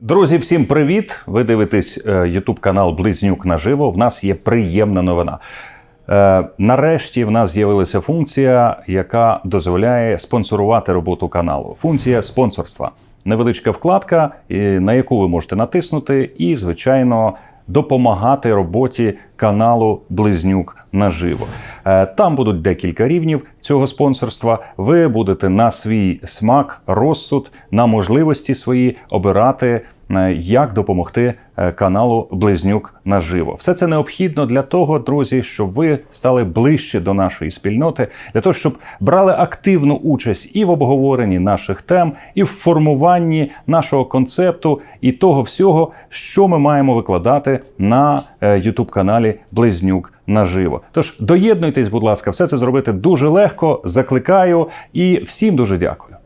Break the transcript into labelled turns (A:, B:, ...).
A: Друзі, всім привіт! Ви дивитесь Ютуб канал Близнюк наживо. В нас є приємна новина. Е, нарешті в нас з'явилася функція, яка дозволяє спонсорувати роботу каналу. Функція спонсорства. Невеличка вкладка, на яку ви можете натиснути, і, звичайно, допомагати роботі каналу Близнюк наживо. Е, Там будуть декілька рівнів цього спонсорства. Ви будете на свій смак, розсуд, на можливості свої обирати, е, як допомогти е, каналу Близнюк наживо. Все це необхідно для того, друзі, щоб ви стали ближче до нашої спільноти, для того, щоб брали активну участь і в обговоренні наших тем, і в формуванні нашого концепту і того всього, що ми маємо викладати на youtube каналі Близнюк наживо. Тож доєднуйтесь, будь ласка, все це зробити дуже легко. Закликаю і всім дуже дякую.